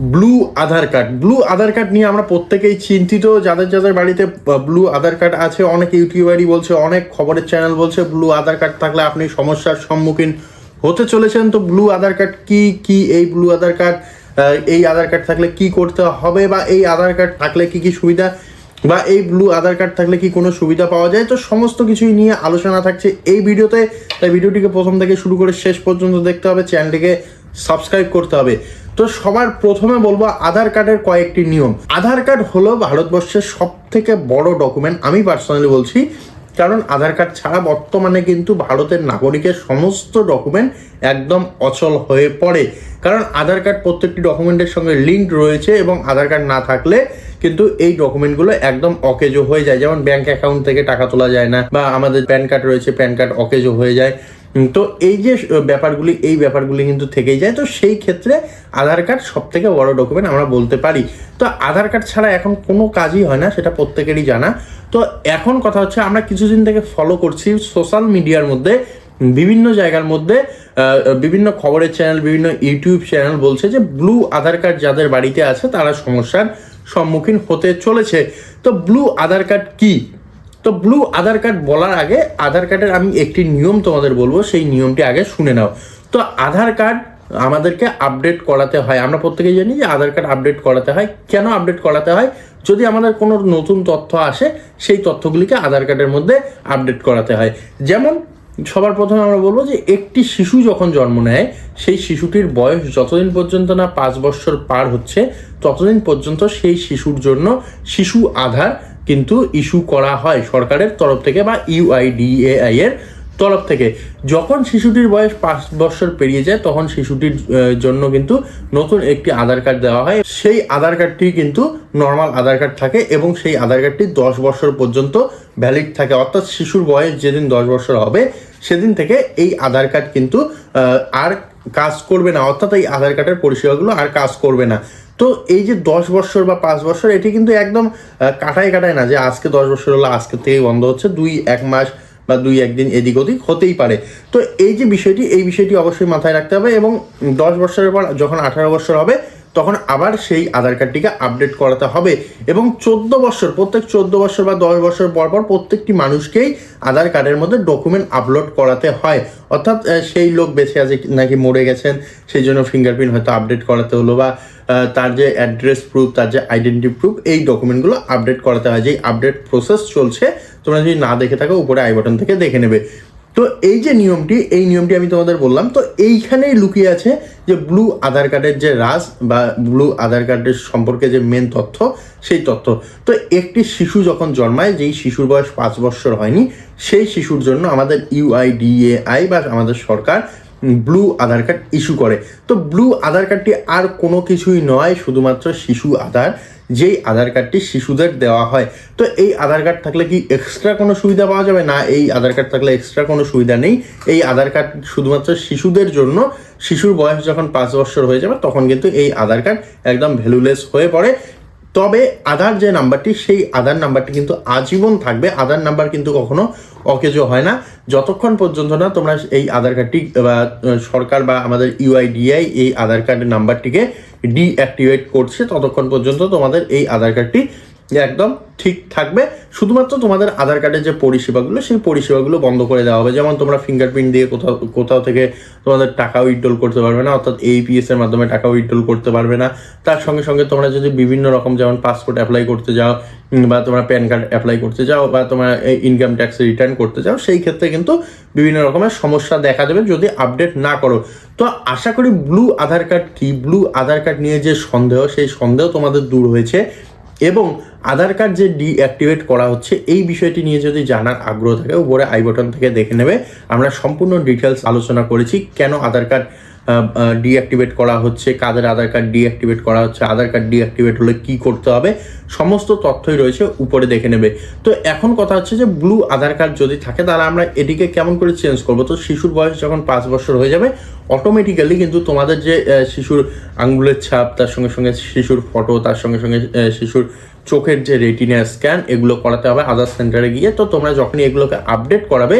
Blue Aadhaar card blue Aadhaar card নিয়ে আমরা প্রত্যেকেই চিন্তিত। যাদের যাদের বাড়িতে ব্লু আধার কার্ড আছে, অনেক ইউটিউবারই বলছে, অনেক খবরের চ্যানেল বলছে ব্লু আধার কার্ড থাকলে আপনি সমস্যার সম্মুখীন হতে চলেছেন। তো ব্লু আধার কার্ড কি কি এই ব্লু আধার কার্ড এই আধার কার্ড থাকলে কি করতে হবে বা এই আধার কার্ড থাকলে কি কি সুবিধা বা এই ব্লু আধার কার্ড থাকলে কি কোনো সুবিধা পাওয়া যায়? তো সমস্ত কিছুই নিয়ে আলোচনা থাকছে এই ভিডিওতে। তাই ভিডিওটিকে প্রথম থেকে শুরু করে শেষ পর্যন্ত দেখতে হবে। চ্যানেলটিকে সাবস্ক্রাইব করতে হবে। তো সবার প্রথমে বলব আধার কার্ডের কয়েকটি নিয়ম। আধার কার্ড হলো ভারতবর্ষের সব থেকে বড় ডকুমেন্ট আমি পার্সোনালি বলছি। কারণ আধার কার্ড ছাড়া বর্তমানে কিন্তু ভারতের নাগরিকের সমস্ত ডকুমেন্ট একদম অচল হয়ে পড়ে। কারণ আধার কার্ড প্রত্যেকটি ডকুমেন্টের সঙ্গে লিঙ্ক রয়েছে এবং আধার কার্ড না থাকলে কিন্তু এই ডকুমেন্টগুলো একদম অকেজো হয়ে যায়। যেমন ব্যাংক অ্যাকাউন্ট থেকে টাকা তোলা যায় না বা আমাদের প্যান কার্ড রয়েছে, প্যান কার্ড অকেজো হয়ে যায়। তো এই যে ব্যাপারগুলি, এই ব্যাপারগুলি কিন্তু থেকেই যায়, তো সেই ক্ষেত্রে আধার কার্ড সব থেকে বড় ডকুমেন্ট আমরা বলতে পারি। তো আধার কার্ড ছাড়া এখন কোনো কাজই হয় না, সেটা প্রত্যেকেরই জানা। তো এখন কথা হচ্ছে, আমরা কিছুদিন থেকে ফলো করছি সোশ্যাল মিডিয়ার মধ্যে, বিভিন্ন জায়গার মধ্যে বিভিন্ন খবরের চ্যানেল বিভিন্ন ইউটিউব চ্যানেল বলছে যে ব্লু আধার কার্ড যাদের বাড়িতে আছে, তারা সমস্যার সম্মুখীন হতে চলেছে। তো ব্লু আধার কার্ড কি? তো ব্লু আধার কার্ড বলার আগে, আধার কার্ডের আমি একটি নিয়ম তোমাদের বলব, সেই নিয়মটি আগে শুনে নাও। তো আধার কার্ড আমাদেরকে আপডেট করাতে হয়। আমরা প্রত্যেকেই জানি যে আধার কার্ড আপডেট করাতে হয়। কেন আপডেট করাতে হয়? যদি আমাদের কোনো নতুন তথ্য আসে, সেই তথ্যগুলিকে আধার কার্ডের মধ্যে আপডেট করাতে হয়। যেমন, সবার প্রথমে আমরা বলব যে একটি শিশু যখন জন্ম নেয়, সেই শিশুটির বয়স যতদিন পর্যন্ত না পাঁচ বছর পার হচ্ছে, ততদিন পর্যন্ত সেই শিশুর জন্য শিশু আধার কিন্তু ইস্যু করা হয় সরকারের তরফ থেকে বা ইউআইডিএআই এর তরফ থেকে। যখন শিশুটির বয়স পাঁচ বছর পেরিয়ে যায়, তখন শিশুটির জন্য কিন্তু নতুন একটি আধার কার্ড দেওয়া হয়। সেই আধার কার্ডটি কিন্তু নর্মাল আধার কার্ড থাকে এবং সেই আধার কার্ডটি দশ বছর পর্যন্ত ভ্যালিড থাকে। অর্থাৎ শিশুর বয়স যেদিন দশ বছর হবে, সেদিন থেকে এই আধার কার্ড কিন্তু আর কাজ করবে না, অর্থাৎ এই আধার কার্ডের পরিষেবাগুলো আর কাজ করবে না। তো এই যে দশ বছর বা পাঁচ বছর, এটি কিন্তু একদম কাটায় কাটায় না যে আজকে দশ বছর হলো, আজকে থেকেই বন্ধ হচ্ছে, দুই এক মাস বা দুই একদিন এদিক ওদিক হতেই পারে। তো এই যে বিষয়টি, এই বিষয়টি অবশ্যই মাথায় রাখতে হবে এবং দশ বছরের পর যখন আঠারো বছর হবে তখন আবার সেই আধার কার্ডটিকে আপডেট করাতে হবে এবং চোদ্দ বছর, প্রত্যেক চোদ্দ বছর বা দশ বছর পর পর প্রত্যেকটি মানুষকেই আধার কার্ডের মধ্যে ডকুমেন্ট আপলোড করাতে হয়। অর্থাৎ সেই লোক বেঁচে আছে নাকি মরে গেছেন, সেই জন্য ফিঙ্গারপ্রিন্ট হয়তো আপডেট করাতে হলো বা তার যে অ্যাড্রেস প্রুফ তার যে আইডেন্টি প্রুফ এই ডকুমেন্টগুলো আপডেট করাতে হয়। যেই আপডেট প্রসেস চলছে, তোমরা যদি না দেখে থাকো, উপরে আই বাটন থেকে দেখে নেবে। তো এই যে নিয়মটি, এই নিয়মটি আমি তোমাদের বললাম, তো এইখানেই লুকিয়ে আছে যে ব্লু আধার কার্ডের যে রাজ বা ব্লু আধার কার্ডের সম্পর্কে যে মেন তথ্য, সেই তথ্য। তো একটি শিশু যখন জন্মায়, যেই শিশুর বয়স পাঁচ বছর হয়নি, সেই শিশুর জন্য আমাদের ইউআইডিএআই বা আমাদের সরকার ব্লু আধার কার্ড ইস্যু করে। তো ব্লু আধার কার্ডটি আর কোনো কিছুই নয়, শুধুমাত্র শিশু আধার। যেই আধার কার্ডটি শিশুদের দেওয়া হয়। তো এই আধার কার্ড থাকলে কি এক্সট্রা কোনো সুবিধা পাওয়া যাবে? না, এই আধার কার্ড থাকলে এক্সট্রা কোনো সুবিধা নেই। এই আধার কার্ড শুধুমাত্র শিশুদের জন্য, শিশুর বয়স যখন পাঁচ বছর হয়ে যাবে, তখন কিন্তু এই আধার কার্ড একদম ভ্যালুলেস হয়ে পড়ে। তবে আধার যে নাম্বারটি, সেই আধার নাম্বারটি কিন্তু আজীবন থাকবে। আধার নাম্বার কিন্তু কখনো অকেজো হয় না। যতক্ষণ পর্যন্ত না তোমরা এই আধার কার্ডটি, বা, সরকার বা আমাদের ইউআইডিআই এই আধার কার্ডের নাম্বারটিকে ডিঅ্যাক্টিভেট করছে, ততক্ষণ পর্যন্ত তোমাদের এই আধার কার্ডটি একদম ঠিক থাকবে। শুধুমাত্র তোমাদের আধার কার্ডের যে পরিষেবাগুলো, সেই পরিষেবাগুলো বন্ধ করে দেওয়া হবে। যেমন তোমরা ফিঙ্গারপ্রিন্ট দিয়ে কোথাও কোথাও থেকে তোমাদের টাকা উইথড্রল করতে পারবে না, অর্থাৎ এইপিএস এর মাধ্যমে টাকা উইথড্রল করতে পারবে না। তার সঙ্গে সঙ্গে তোমরা যদি বিভিন্ন রকম যেমন পাসপোর্ট অ্যাপ্লাই করতে যাও, বা তোমরা প্যান কার্ড অ্যাপ্লাই করতে যাও, বা তোমরা ইনকাম ট্যাক্স রিটার্ন করতে যাও, সেই ক্ষেত্রে কিন্তু বিভিন্ন রকমের সমস্যা দেখা দেবে যদি আপডেট না করো। তো আশা করি ব্লু আধার কার্ড কি? ব্লু আধার কার্ড নিয়ে যে সন্দেহ, সেই সন্দেহ তোমাদের দূর হয়েছে। এবং আধার কার্ড যে ডিঅ্যাক্টিভেট করা হচ্ছে, এই বিষয়টি নিয়ে যদি জানার আগ্রহ থাকে, উপরে আই বটন থেকে দেখে নেবে। আমরা সম্পূর্ণ ডিটেলস আলোচনা করেছি, কেন আধার কার্ড ডিঅ্যাক্টিভেট করা হচ্ছে, কাদের আধার কার্ড ডিঅ্যাক্টিভেট করা হচ্ছে, আধার কার্ড ডিঅ্যাক্টিভেট হলে কি করতে হবে, সমস্ত তথ্যই রয়েছে, উপরে দেখে নেবে। তো এখন কথা হচ্ছে যে ব্লু আধার কার্ড যদি থাকে, তাহলে আমরা এটিকে কেমন করে চেঞ্জ করব? তো শিশুর বয়স যখন পাঁচ বছর হয়ে যাবে অটোমেটিক্যালি কিন্তু তোমাদের যে শিশুর আঙ্গুলের ছাপ, তার সঙ্গে সঙ্গে শিশুর ফটো তার সঙ্গে সঙ্গে শিশুর চোখের যে রেটিনা স্ক্যান এগুলো করাতে হবে আধার সেন্টারে গিয়ে। তো তোমরা যখনই এগুলোকে আপডেট করাবে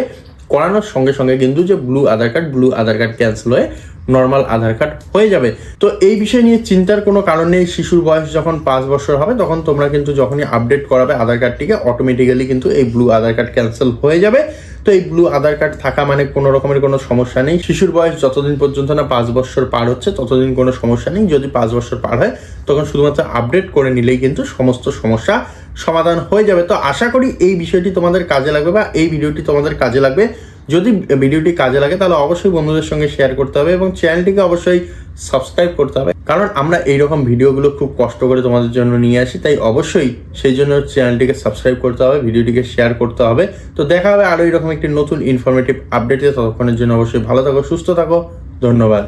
করানোর সঙ্গে সঙ্গে কিন্তু যে blue Aadhaar card blue Aadhaar card cancel হয়ে নর্মাল আধার কার্ড হয়ে যাবে। তো এই বিষয় নিয়ে চিন্তার কোনো কারণ নেই, শিশুর বয়স যখন পাঁচ বছর হবে, তখন তোমরা কিন্তু যখনই আপডেট করাবে আধার কার্ডটিকে অটোমেটিক্যালি কিন্তু এই ব্লু আধার কার্ড ক্যান্সেল হয়ে যাবে। তো এই ব্লু আধার কার্ড থাকা মানে কোনো রকমের কোনো সমস্যা নেই। শিশুর বয়স যতদিন পর্যন্ত না পাঁচ বছর পার হচ্ছে, ততদিন কোনো সমস্যা নেই। যদি পাঁচ বছর পার হয়, তখন শুধুমাত্র আপডেট করে নিলেই কিন্তু সমস্ত সমস্যা সমাধান হয়ে যাবে। তো আশা করি এই বিষয়টি তোমাদের কাজে লাগবে বা এই ভিডিওটি তোমাদের কাজে লাগবে। যদি ভিডিওটি কাজে লাগে, তাহলে অবশ্যই বন্ধুদের সঙ্গে শেয়ার করতে হবে এবং চ্যানেলটিকে অবশ্যই সাবস্ক্রাইব করতে হবে। কারণ আমরা এইরকম ভিডিওগুলো খুব কষ্ট করে তোমাদের জন্য নিয়ে আসি, তাই অবশ্যই সেই জন্য চ্যানেলটিকে সাবস্ক্রাইব করতে হবে, ভিডিওটিকে শেয়ার করতে হবে। তো দেখা হবে আরও এরকম একটি নতুন ইনফরমেটিভ আপডেটে ততক্ষণের জন্য অবশ্যই ভালো থাকো, সুস্থ থাকো, ধন্যবাদ।